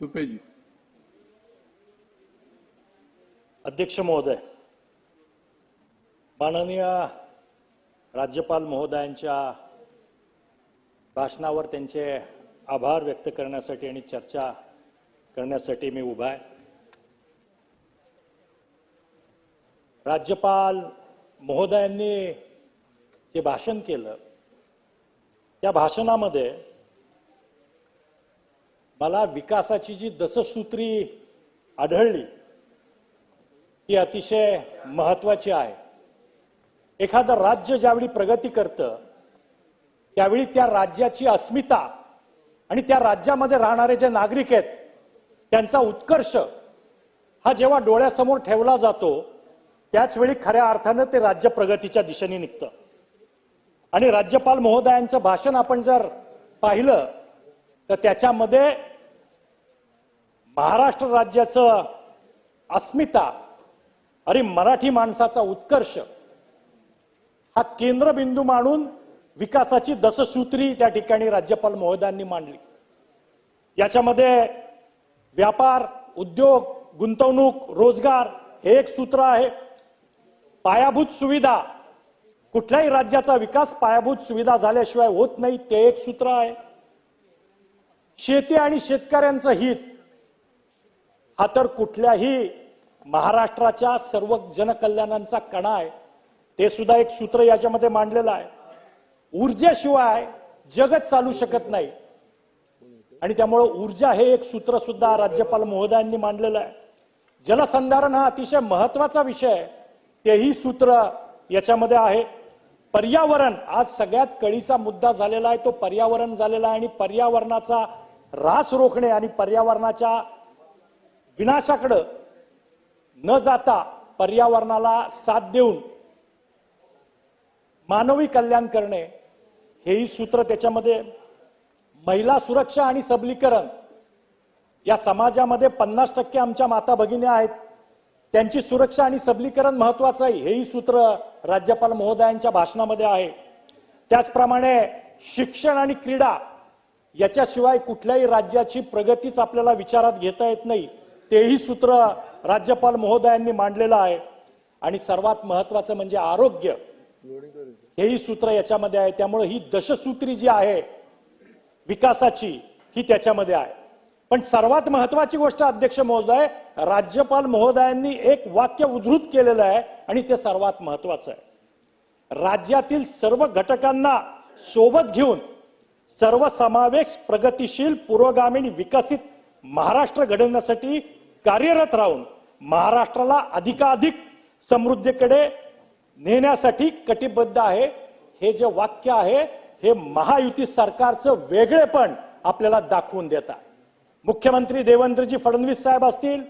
तुपेजी अध्यक्ष महोदय माननीय राज्यपाल महोदयांच्या भाषणावर त्यांचे आभार व्यक्त करण्यासाठी आणि चर्चा करण्यासाठी मी उभा आहे. राज्यपाल महोदयांनी जे भाषण केलं त्या भाषणामध्ये मला विकासाची जी दससूत्री आढळली ती अतिशय महत्वाची आहे. एखादं राज्य ज्यावेळी प्रगती करतं त्यावेळी त्या राज्याची अस्मिता आणि त्या राज्यामध्ये राहणारे जे नागरिक आहेत त्यांचा उत्कर्ष हा जेव्हा डोळ्यासमोर ठेवला जातो त्याचवेळी खऱ्या अर्थानं ते राज्य प्रगतीच्या दिशेने निघतं. आणि राज्यपाल महोदयांचं भाषण आपण जर पाहिलं तर त्याच्यामध्ये महाराष्ट्र राज्याचं अस्मिता अरे मराठी माणसाचा उत्कर्ष हा केंद्रबिंदू मानून विकासाची दससूत्री त्या ठिकाणी राज्यपाल महोदयांनी मांडली. याच्यामध्ये व्यापार उद्योग गुंतवणूक रोजगार हे एक सूत्र आहे. पायाभूत सुविधा कुठल्याही राज्याचा विकास पायाभूत सुविधा झाल्याशिवाय होत नाही ते एक सूत्र आहे. शेती आणि शेतकऱ्यांचं हित हा तर कुठल्याही महाराष्ट्राच्या सर्व जनकल्याणांचा कणा आहे. ते सुद्धा एक सूत्र याच्यामध्ये मांडलेलं आहे. ऊर्जेशिवाय जगत चालू शकत नाही. आणि त्यामुळं ऊर्जा हे एक सूत्र सुद्धा राज्यपाल महोदयांनी मांडलेलं आहे. जलसंधारण हा अतिशय महत्त्वाचा विषय आहे. तेही सूत्र याच्यामध्ये आहे. पर्यावरण आज सगळ्यात कळीचा मुद्दा झालेला आहे. तो पर्यावरण झालेला आहे आणि पर्यावरणाचा ऱ्हास रोखणे आणि पर्यावरणाच्या विनाशाकडं न जाता पर्यावरणाला साथ देऊन मानवी कल्याण करणे हेही सूत्र त्याच्यामध्ये महिला सुरक्षा आणि सबलीकरण या समाजामध्ये पन्नास टक्के आमच्या माता भगिनी आहेत. त्यांची सुरक्षा आणि सबलीकरण महत्वाचं आहे हेही सूत्र राज्यपाल महोदयांच्या भाषणामध्ये आहे. त्याचप्रमाणे शिक्षण आणि क्रीडा याच्याशिवाय कुठल्याही राज्याची प्रगतीच आपल्याला विचारात घेता येत नाही. तेही सूत्र राज्यपाल महोदयांनी मांडलेलं आहे. आणि सर्वात महत्वाचं म्हणजे आरोग्य. हेही सूत्र याच्यामध्ये आहे. त्यामुळे ही दशसूत्री जी आहे विकासाची ही त्याच्यामध्ये आहे. पण सर्वात महत्वाची गोष्ट अध्यक्ष महोदय राज्यपाल महोदयांनी एक वाक्य उद्धृत केलेलं आहे आणि ते सर्वात महत्वाचं आहे. राज्यातील सर्व घटकांना सोबत घेऊन सर्वसमावेश प्रगतिशील पुरोगामी विकसित महाराष्ट्र घडवण्यासाठी कार्यरत राहून महाराष्ट्राला अधिकाधिक समृद्धीकडे नेण्यासाठी कटिबद्ध आहे. हे जे वाक्य आहे हे महायुती सरकारचं वेगळेपण आपल्याला दाखवून देत आहे. मुख्यमंत्री देवेंद्रजी फडणवीस साहेब असतील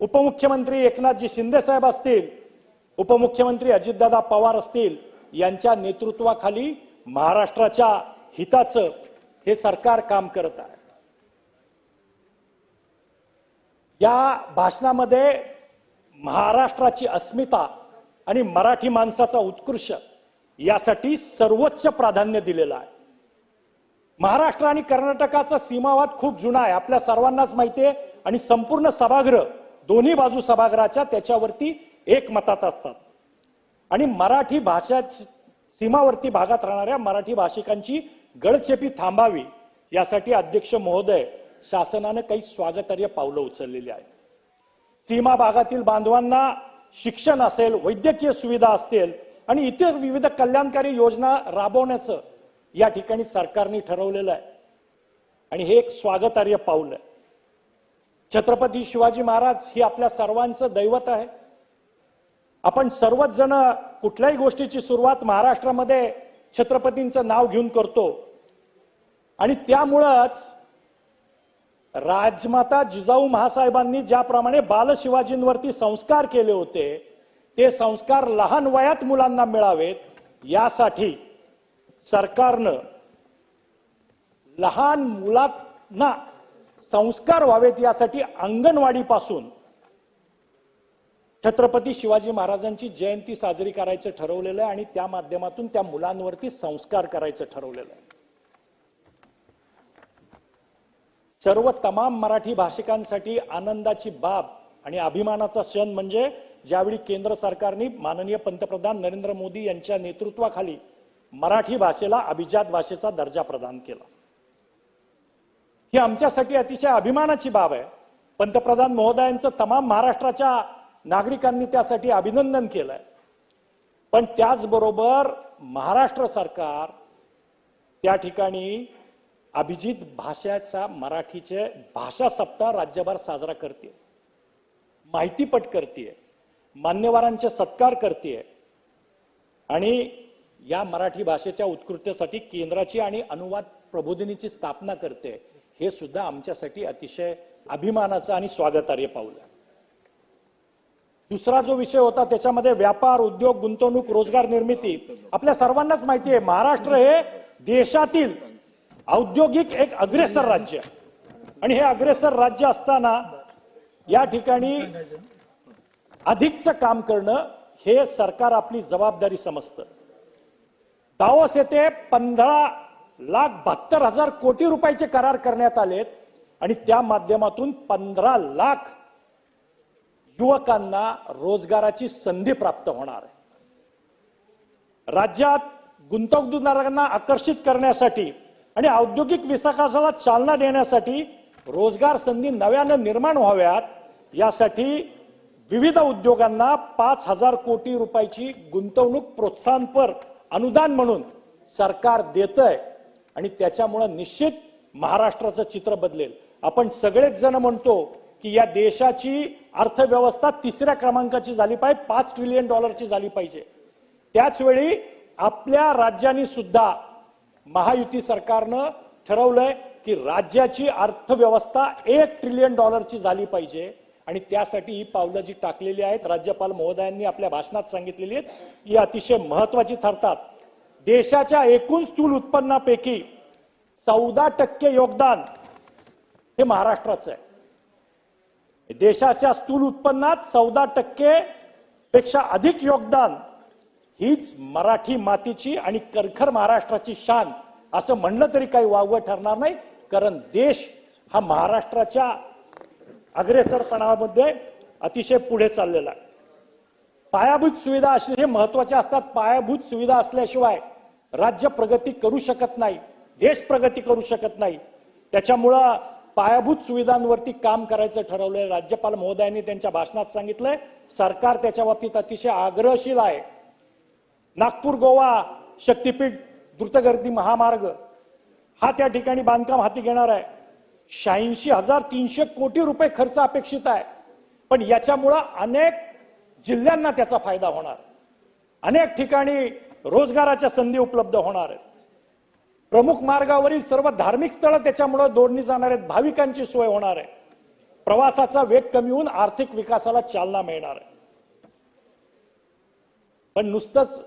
उपमुख्यमंत्री एकनाथजी शिंदे साहेब असतील उपमुख्यमंत्री अजितदादा पवार असतील यांच्या नेतृत्वाखाली महाराष्ट्राच्या हिताचं हे सरकार काम करत आहे. या भाषणामध्ये महाराष्ट्राची अस्मिता आणि मराठी माणसाचा उत्कृष्ट यासाठी सर्वोच्च प्राधान्य दिलेलं आहे. महाराष्ट्र आणि कर्नाटकाचा सीमावाद खूप जुना आहे. आपल्या सर्वांनाच माहिती आहे आणि संपूर्ण सभागृह दोन्ही बाजू सभागृहाच्या त्याच्यावरती एकमतात असतात. आणि मराठी भाषा सीमावर्ती भागात राहणाऱ्या मराठी भाषिकांची गळचेपी थांबावी यासाठी अध्यक्ष महोदय शासनानं काही स्वागतार्ह पावलं उचललेली आहेत. सीमा भागातील बांधवांना शिक्षण असेल वैद्यकीय सुविधा असतील आणि इतर विविध कल्याणकारी योजना राबवण्याचं या ठिकाणी सरकारने ठरवलेलं आहे. आणि हे एक स्वागतार्ह पाऊल आहे. छत्रपती शिवाजी महाराज ही आपल्या सर्वांचं दैवत आहे. आपण सर्वच जण कुठल्याही गोष्टीची सुरुवात महाराष्ट्रामध्ये छत्रपतींचं नाव घेऊन करतो. आणि त्यामुळंच राजमाता जिजाऊ महासाहेबांनी ज्याप्रमाणे बालशिवाजींवरती संस्कार केले होते ते संस्कार लहान वयात मुलांना मिळावेत यासाठी सरकारनं लहान मुलांना संस्कार व्हावेत यासाठी अंगणवाडीपासून छत्रपती शिवाजी महाराजांची जयंती साजरी करायचं ठरवलेलं आहे आणि त्या माध्यमातून त्या मुलांवरती संस्कार करायचं ठरवलेलं आहे. सर्व तमाम मराठी भाषिकांसाठी आनंदाची बाब आणि अभिमानाचा क्षण म्हणजे ज्यावेळी केंद्र सरकारने माननीय पंतप्रधान नरेंद्र मोदी यांच्या नेतृत्वाखाली मराठी भाषेला अभिजात भाषेचा दर्जा प्रदान केला. ही आमच्यासाठी अतिशय अभिमानाची बाब आहे. पंतप्रधान महोदयांचं तमाम महाराष्ट्राच्या नागरिकांनी त्यासाठी अभिनंदन केलंय. पण त्याचबरोबर महाराष्ट्र सरकार त्या ठिकाणी अभिजित भाषेचा मराठीचे भाषा सप्ताह राज्यभर साजरा करते माहितीपट करते मान्यवरांचे सत्कार करते आणि या मराठी भाषेच्या उत्कृष्टतेसाठी केंद्राची आणि अनुवाद प्रबोधिनीची स्थापना करते हे सुद्धा आमच्यासाठी अतिशय अभिमानाचं आणि स्वागतार्ह पाऊल आहे. दुसरा जो विषय होता त्याच्यामध्ये व्यापार उद्योग गुंतवणूक रोजगार निर्मिती आपल्या सर्वांनाच माहिती आहे महाराष्ट्र हे देशातील औद्योगिक एक अग्रेसर राज्य आणि हे अग्रेसर राज्य असताना या ठिकाणी अधिकचं काम करणं हे सरकार आपली जबाबदारी समजतं. दावस येथे पंधरा लाख बहात्तर हजार कोटी रुपयाचे करार करण्यात आलेत आणि त्या माध्यमातून पंधरा लाख युवकांना रोजगाराची संधी प्राप्त होणार आहे. राज्यात गुंतवणूकदारांना आकर्षित करण्यासाठी आणि औद्योगिक विकासाला चालना देण्यासाठी रोजगार संधी नव्यानं निर्माण व्हाव्यात यासाठी विविध उद्योगांना पाच हजार कोटी रुपयाची गुंतवणूक प्रोत्साहनपर अनुदान म्हणून सरकार देतंय आणि त्याच्यामुळं निश्चित महाराष्ट्राचं चित्र बदलेल. आपण सगळेच जण म्हणतो की या देशाची अर्थव्यवस्था तिसऱ्या क्रमांकाची झाली पाहिजे पाच ट्रिलियन डॉलरची झाली पाहिजे. त्याचवेळी आपल्या राज्याने सुद्धा महायुती सरकारनं ठरवलंय की राज्याची अर्थव्यवस्था एक ट्रिलियन डॉलरची झाली पाहिजे. आणि त्यासाठी ही पावलं जी टाकलेली आहेत राज्यपाल महोदयांनी आपल्या भाषणात सांगितलेली आहेत ही अतिशय महत्वाची ठरतात. देशाच्या एकूण स्थूल उत्पन्नापैकी चौदा टक्के योगदान हे महाराष्ट्राचं आहे. देशाच्या स्थूल उत्पन्नात चौदा टक्के पेक्षा अधिक योगदान हीच मराठी मातीची आणि करखर महाराष्ट्राची शान असं म्हणलं तरी काही वावगं ठरणार नाही कारण देश हा महाराष्ट्राच्या अग्रेसरपणामध्ये अतिशय पुढे चाललेला आहे. पायाभूत सुविधा असणे हे महत्त्वाच्या असतात पायाभूत सुविधा असल्याशिवाय राज्य प्रगती करू शकत नाही देश प्रगती करू शकत नाही. त्याच्यामुळं पायाभूत सुविधांवरती काम करायचं ठरवलंय. राज्यपाल महोदयांनी त्यांच्या भाषणात सांगितलंय सरकार त्याच्या बाबतीत अतिशय आग्रहशील आहे. नागपूर गोवा शक्तीपीठ द्रुतगती महामार्ग हा त्या ठिकाणी बांधकाम हाती घेणार आहे. शहाऐंशी हजार तीनशे कोटी रुपये खर्च अपेक्षित आहे. पण याच्यामुळं अनेक जिल्ह्यांना त्याचा फायदा होणार. अनेक ठिकाणी रोजगाराच्या संधी उपलब्ध होणार आहेत. प्रमुख मार्गावरील सर्व धार्मिक स्थळं त्याच्यामुळे दोडणी जाणार आहेत. भाविकांची सोय होणार आहे. प्रवासाचा वेग कमी होऊन आर्थिक विकासाला चालना मिळणार आहे. पण नुसतंच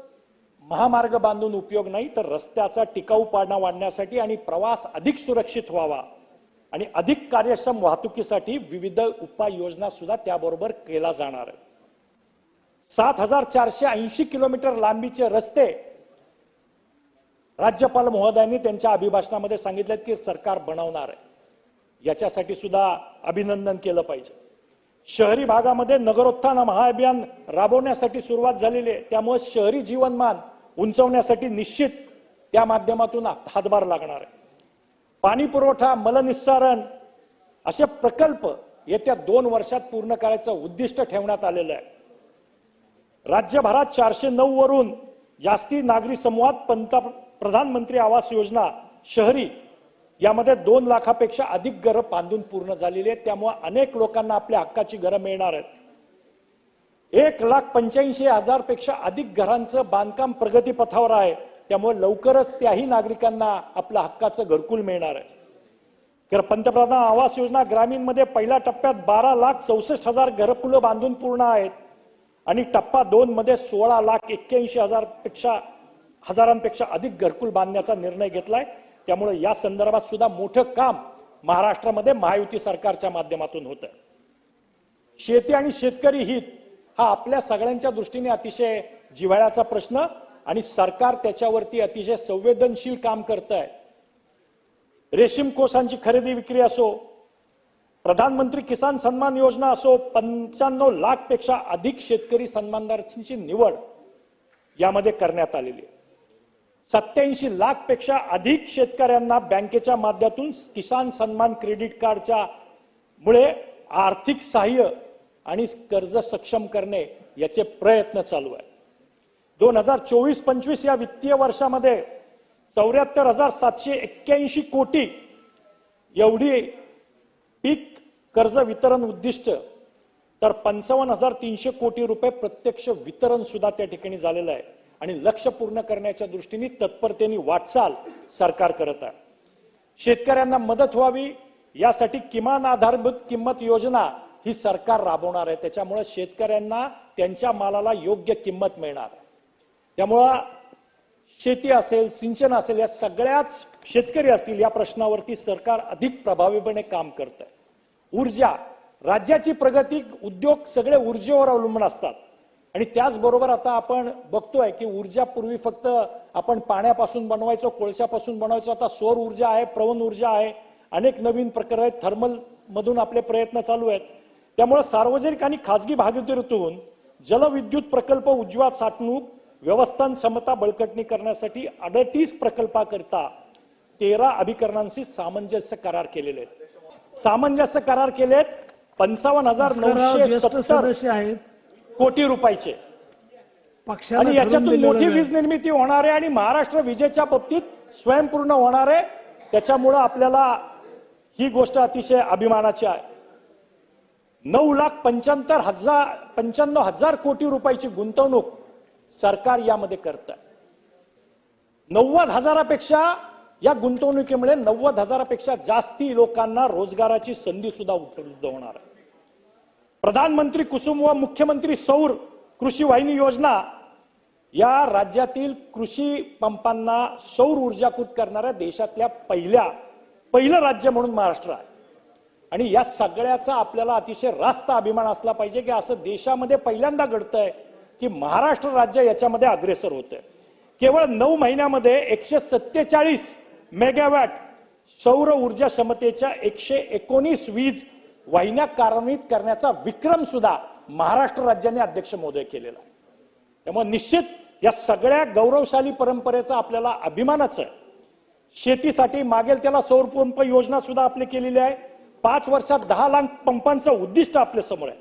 महामार्ग बांधून उपयोग नाही तर रस्त्याचा टिकाऊपणा वाढण्यासाठी आणि प्रवास अधिक सुरक्षित व्हावा आणि अधिक कार्यक्षम वाहतुकीसाठी विविध उपाययोजना सुद्धा त्याबरोबर केला जाणार आहे. सात हजार चारशे ऐंशी किलोमीटर लांबीचे रस्ते राज्यपाल महोदयांनी त्यांच्या अभिभाषणामध्ये सांगितलं की सरकार बनवणार आहे. याच्यासाठी सुद्धा अभिनंदन केलं पाहिजे. शहरी भागामध्ये नगरोत्थान महाअभियान राबवण्यासाठी सुरुवात झालेली आहे. त्यामुळे शहरी जीवनमान उंचवण्यासाठी निश्चित त्या माध्यमातून हातभार लागणार आहे. पाणी पुरवठा मलनिस्सारण असे प्रकल्प येत्या दोन वर्षात पूर्ण करायचं उद्दिष्ट ठेवण्यात आलेलं आहे. राज्यभरात चारशे नऊ वरून जास्ती नागरी समूहात पंत प्रधानमंत्री आवास योजना शहरी यामध्ये दोन लाखापेक्षा अधिक घरं बांधून पूर्ण झालेली आहेत. त्यामुळे अनेक लोकांना आपल्या हक्काची घरं मिळणार आहेत. एक लाख पंच्याऐंशी हजारपेक्षा अधिक घरांचं बांधकाम प्रगतीपथावर आहे. त्यामुळे लवकरच त्याही नागरिकांना आपल्या हक्काचं घरकुल मिळणार आहे. तर पंतप्रधान आवास योजना ग्रामीणमध्ये पहिल्या टप्प्यात बारा लाख चौसष्ट हजार घरकुलं बांधून पूर्ण आहेत. आणि टप्पा दोन मध्ये सोळा लाख एक्क्याऐंशी हजारपेक्षा हजारांपेक्षा अधिक घरकुल बांधण्याचा निर्णय घेतलाय. त्यामुळे या संदर्भात सुद्धा मोठं काम महाराष्ट्रामध्ये महायुती सरकारच्या माध्यमातून होतं शेती आणि शेतकरी हित हा आपल्या सगळ्यांच्या दृष्टीने अतिशय जिव्हाळ्याचा प्रश्न आणि सरकार त्याच्यावरती अतिशय संवेदनशील काम करत आहे रेशीम कोसांची खरेदी विक्री असो प्रधानमंत्री किसान सन्मान योजना असो पंच्याण्णव लाखपेक्षा अधिक शेतकरी सन्मानदारांची निवड यामध्ये करण्यात आलेली आहे. सत्याऐंशी लाखपेक्षा अधिक शेतकऱ्यांना बँकेच्या माध्यमातून किसान सन्मान क्रेडिट कार्डच्या मुळे आर्थिक सहाय्य आणि कर्ज सक्षम करणे याचे प्रयत्न चालू आहेत. दोन हजार चोवीस पंचवीस या वित्तीय वर्षामध्ये चौऱ्याहत्तर हजार सातशे एक्क्याऐंशी कोटी एवढी पीक कर्ज वितरण उद्दिष्ट तर पंचावन्न हजार तीनशे कोटी रुपये प्रत्यक्ष वितरण सुद्धा त्या ठिकाणी झालेलं आहे. आणि लक्ष पूर्ण करण्याच्या दृष्टीने तत्परतेने वाटचाल सरकार करत आहे. शेतकऱ्यांना मदत व्हावी यासाठी किमान आधारभूत किंमत योजना ही सरकार राबवणार आहे. त्याच्यामुळे शेतकऱ्यांना त्यांच्या मालाला योग्य किंमत मिळणार आहे. त्यामुळं शेती असेल सिंचन असेल या सगळ्याच शेतकरी असतील या प्रश्नावरती सरकार अधिक प्रभावीपणे काम करत आहे ऊर्जा राज्याची प्रगती उद्योग सगळे ऊर्जेवर अवलंबून असतात. आणि त्याचबरोबर आता आपण बघतोय की ऊर्जा पूर्वी फक्त आपण पाण्यापासून बनवायचो कोळशापासून बनवायचो आता सौर ऊर्जा आहे प्रवन ऊर्जा आहे अनेक नवीन प्रकार आहेत थर्मल मधून आपले प्रयत्न चालू आहेत. त्यामुळे सार्वजनिक आणि खाजगी भागीदारीतून जलविद्युत प्रकल्प उज्ज्वल साठवणूक व्यवस्थापन क्षमता बळकटणी करण्यासाठी अडतीस प्रकल्पाकरिता तेरा अभिकरणांशी सामंजस्य करार केलेले आहेत. सामंजस्य करार केलेत पंचावन्न हजार नऊशे सत्तर आहेत. कोटी रुपयाचे. आणि याच्यातून मोठी. वीज निर्मिती होणार आहे आणि महाराष्ट्र विजेच्या बाबतीत स्वयंपूर्ण होणार आहे. त्याच्यामुळं आपल्याला ही गोष्ट अतिशय अभिमानाची आहे. नऊ लाख पंच्याहत्तर हजार पंच्याण्णव हजार कोटी रुपयाची गुंतवणूक सरकार यामध्ये करत आहे नव्वद हजारापेक्षा या गुंतवणुकीमुळे नव्वद हजारापेक्षा जास्ती लोकांना रोजगाराची संधी सुद्धा उपलब्ध होणार आहे. प्रधानमंत्री कुसुम व मुख्यमंत्री सौर कृषी वाहिनी योजना या राज्यातील कृषी पंपांना सौर ऊर्जाकृत करणाऱ्या देशातल्या पहिल्या पहिलं राज्य म्हणून महाराष्ट्र आहे. आणि या सगळ्याचा आपल्याला अतिशय रास्त अभिमान असला पाहिजे की असं देशामध्ये पहिल्यांदा घडतंय की महाराष्ट्र राज्य याच्यामध्ये अग्रेसर होतंय. केवळ नऊ महिन्यामध्ये एकशे सत्तेचाळीस मेगावॅट सौर ऊर्जा क्षमतेच्या एकशे एकोणीस वीज वाहिन्या कार्यान्वित करण्याचा विक्रम सुद्धा महाराष्ट्र राज्याने अध्यक्ष महोदय केलेला आहे. त्यामुळे निश्चित या सगळ्या गौरवशाली परंपरेचा आपल्याला अभिमानच आहे. शेतीसाठी मागेल त्याला सौर पंप योजना सुद्धा आपली केलेली आहे. पाच वर्षात दहा लाख पंपांचं उद्दिष्ट आपल्यासमोर आहे.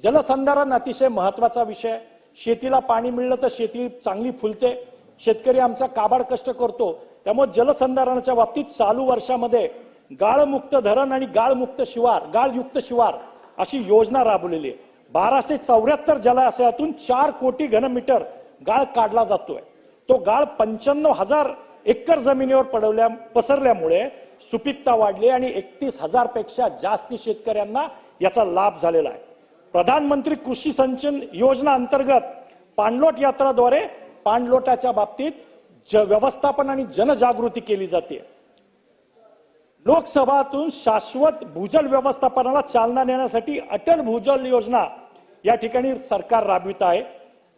जलसंधारण अतिशय महत्त्वाचा विषय शेतीला पाणी मिळलं तर शेती चांगली फुलते. शेतकरी आमचा काबाड कष्ट करतो. त्यामुळे जलसंधारणाच्या बाबतीत चालू वर्षामध्ये गाळमुक्त धरण आणि गाळमुक्त शिवार गाळयुक्त शिवार अशी योजना राबवलेली आहे. बाराशे चौऱ्याहत्तर जलाशयातून चार कोटी घनमीटर गाळ काढला जातोय. तो गाळ पंच्याण्णव हजार एकर जमिनीवर पडवल्या पसरल्यामुळे सुपीकता वाढली आणि एकतीस हजारपेक्षा जास्त शेतकऱ्यांना याचा लाभ झालेला आहे. प्रधानमंत्री कृषी सिंचन योजना अंतर्गत पाणलोट यात्राद्वारे पाणलोटाच्या बाबतीत ज व्यवस्थापन आणि जनजागृती केली जाते. लोकसभातून शाश्वत भूजल व्यवस्थापनाला चालना देण्यासाठी अटल भूजल योजना या ठिकाणी सरकार राबवित आहे.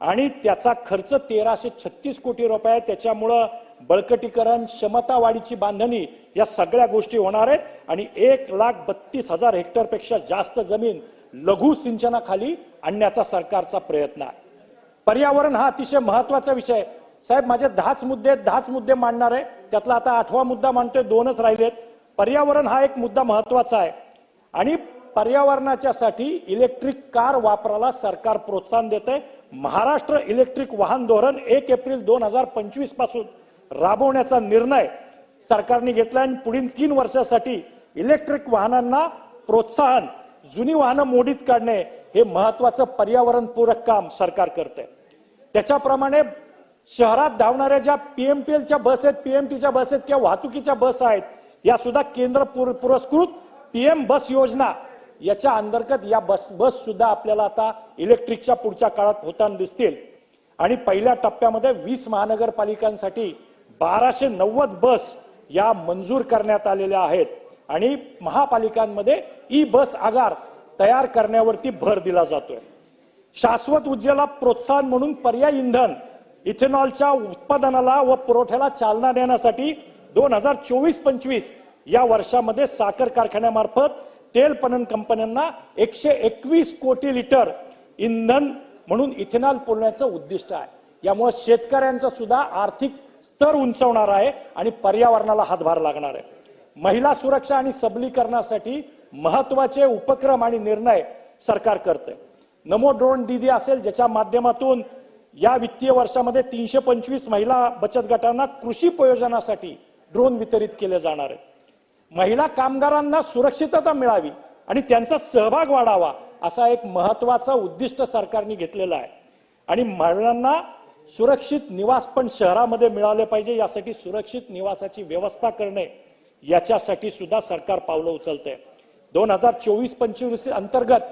आणि त्याचा खर्च तेराशे छत्तीस कोटी रुपये आहे. त्याच्यामुळं बळकटीकरण क्षमता वाढीची बांधणी या सगळ्या गोष्टी होणार आहेत. आणि एक लाख बत्तीस हजार हेक्टरपेक्षा जास्त जमीन लघु सिंचनाखाली आणण्याचा सरकारचा प्रयत्न आहे. पर्यावरण हा अतिशय महत्त्वाचा विषय साहेब माझे दहाच मुद्दे दहाच मुद्दे मांडणार आहे. त्यातला आता आठवा मुद्दा मांडतोय. दोनच राहिलेत. पर्यावरण हा एक मुद्दा महत्त्वाचा आहे. आणि पर्यावरणाच्या साठी इलेक्ट्रिक कार वापराला सरकार प्रोत्साहन देत आहे महाराष्ट्र इलेक्ट्रिक वाहन धोरण एक एप्रिल दोन हजार पंचवीसपासून राबवण्याचा निर्णय सरकारने घेतला आणि पुढील तीन वर्षासाठी इलेक्ट्रिक वाहनांना प्रोत्साहन जुनी वाहनं मोडीत काढणे हे महत्वाचं पर्यावरणपूरक काम सरकार करते त्याच्याप्रमाणे शहरात धावणाऱ्या ज्या पीएमपीएलच्या बस आहेत पीएमटीच्या बस आहेत किंवा वाहतुकीच्या बस आहेत या सुद्धा केंद्र पुर- पुरस्कृत पीएम बस योजना. याच्या अंतर्गत या बस बस सुद्धा आपल्याला आता इलेक्ट्रिकच्या पुढच्या काळात होताना दिसतील. आणि पहिल्या टप्प्यामध्ये वीस महानगरपालिकांसाठी बाराशे नव्वद बस या मंजूर करण्यात आलेल्या आहेत. आणि महापालिकांमध्ये ई बस आगार तयार करण्यावरती भर दिला जातोय. शाश्वत ऊर्जेला प्रोत्साहन म्हणून पर्याय इंधन इथेनॉलच्या उत्पादनाला व पुरवठ्याला चालना देण्यासाठी दोन हजार चोवीस पंचवीस या वर्षामध्ये साखर कारखान्यामार्फत तेल पणन कंपन्यांना एकशे एकवीस कोटी लिटर इंधन म्हणून इथेनॉल पुरण्याचं उद्दिष्ट आहे. यामुळे शेतकऱ्यांचा सुद्धा आर्थिक स्तर उंचवणार आहे आणि पर्यावरणाला हातभार लागणार आहे. महिला सुरक्षा आणि सबलीकरणासाठी महत्त्वाचे उपक्रम आणि निर्णय सरकार करते नमो ड्रोन दीदी असेल ज्याच्या माध्यमातून या वित्तीय वर्षामध्ये तीनशे पंचवीस महिला बचत गटांना कृषी प्रयोजनासाठी ड्रोन वितरित केले जाणार आहे महिला कामगारांना सुरक्षितता मिळावी आणि त्यांचा सहभाग वाढावा असा एक महत्त्वाचा उद्दिष्ट सरकारने घेतलेला आहे. आणि महिलांना सुरक्षित निवास पण शहरामध्ये मिळाले पाहिजे यासाठी सुरक्षित निवासाची व्यवस्था करणे याच्यासाठी सुद्धा सरकार पावलं उचलते दोन हजार चोवीस पंचवीस अंतर्गत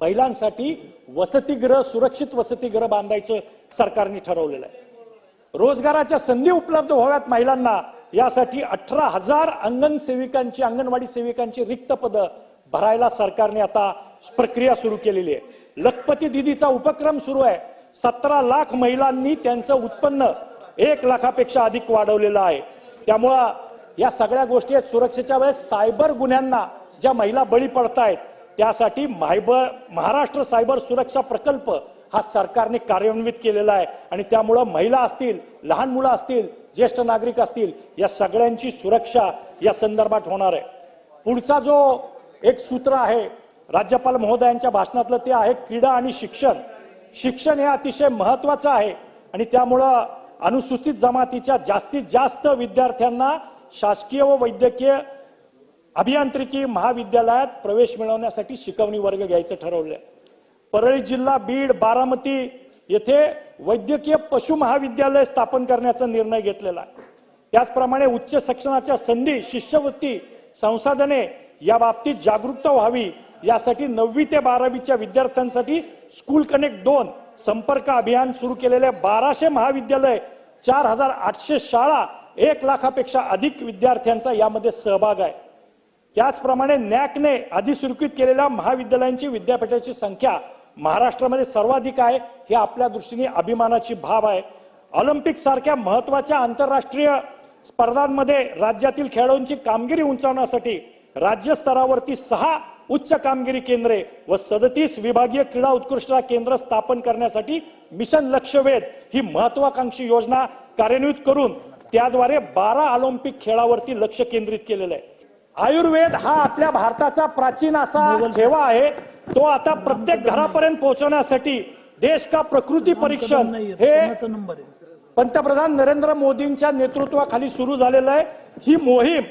महिलांसाठी वसतिगृह सुरक्षित वसतिगृह बांधायचं सरकारने ठरवलेलं आहे. रोजगाराच्या संधी उपलब्ध व्हाव्यात महिलांना. यासाठी अठरा हजार अंगण सेविकांची अंगणवाडी सेविकांची रिक्त पदं भरायला सरकारने आता प्रक्रिया सुरू केलेली आहे. लखपती दिदीचा उपक्रम सुरू आहे. सतरा लाख महिलांनी त्यांचं उत्पन्न एक लाखापेक्षा अधिक वाढवलेलं आहे. त्यामुळं या सगळ्या गोष्टी आहेत. सुरक्षेच्या वेळेस सायबर गुन्ह्यांना ज्या महिला बळी पडतायत त्यासाठी मायबर महाराष्ट्र सायबर सुरक्षा प्रकल्प हा सरकारने कार्यान्वित केलेला आहे. आणि त्यामुळं महिला असतील लहान मुलं असतील ज्येष्ठ नागरिक असतील या सगळ्यांची सुरक्षा या संदर्भात होणार आहे. पुढचा जो एक सूत्र आहे राज्यपाल महोदयांच्या भाषणातलं ते आहे क्रीडा आणि शिक्षण. शिक्षण हे अतिशय महत्वाचं आहे. आणि त्यामुळं अनुसूचित जमातीच्या जास्तीत जास्त विद्यार्थ्यांना शासकीय व वैद्यकीय अभियांत्रिकी महाविद्यालयात प्रवेश मिळवण्यासाठी शिकवणी वर्ग घ्यायचं ठरवलंय. परळी जिल्हा बीड बारामती येथे वैद्यकीय पशु महाविद्यालय स्थापन करण्याचा निर्णय घेतलेला आहे. त्याचप्रमाणे उच्च शिक्षणाच्या संधी शिष्यवृत्ती संसाधने या बाबतीत जागरूकता व्हावी यासाठी नववी ते बारावीच्या विद्यार्थ्यांसाठी स्कूल कनेक्ट दोन संपर्क अभियान सुरू केलेले बाराशे महाविद्यालय चार हजार आठशे शाळा एक लाखापेक्षा अधिक विद्यार्थ्यांचा यामध्ये सहभाग आहे. त्याचप्रमाणे नॅकने अधिस्वीकृत केलेल्या महाविद्यालयांची विद्यापीठाची संख्या महाराष्ट्रामध्ये सर्वाधिक आहे हे आपल्या दृष्टीने अभिमानाची भाव आहे. ऑलिम्पिक सारख्या महत्त्वाच्या आंतरराष्ट्रीय स्पर्धांमध्ये राज्यातील खेळाडूंची कामगिरी उंचावण्यासाठी राज्य स्तरावरती सहा उच्च कामगिरी केंद्रे व सदतीस विभागीय क्रीडा उत्कृष्टता केंद्र स्थापन करण्यासाठी मिशन लक्षवेध ही महत्वाकांक्षी योजना कार्यान्वित करून त्याद्वारे बारा ऑलिम्पिक खेळावरती लक्ष केंद्रित केलेलं आहे. आयुर्वेद हा आपल्या भारताचा प्राचीन असा ठेवा आहे. तो आता प्रत्येक घरापर्यंत पोहोचवण्यासाठी देश का प्रकृती परीक्षण हे पंतप्रधान नरेंद्र मोदींच्या नेतृत्वाखाली सुरू झालेलं आहे. ही मोहीम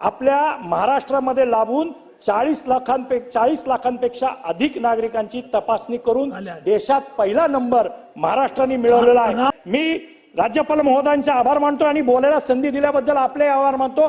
आपल्या महाराष्ट्रामध्ये लाभून चाळीस लाखांपेक्षा चाळीस लाखांपेक्षा अधिक नागरिकांची तपासणी करून. देशात पहिला नंबर महाराष्ट्राने मिळवलेला आहे. मी राज्यपाल महोदयांचे आभार मानतो आणि बोलायला संधी दिल्याबद्दल आपले आभार मानतो.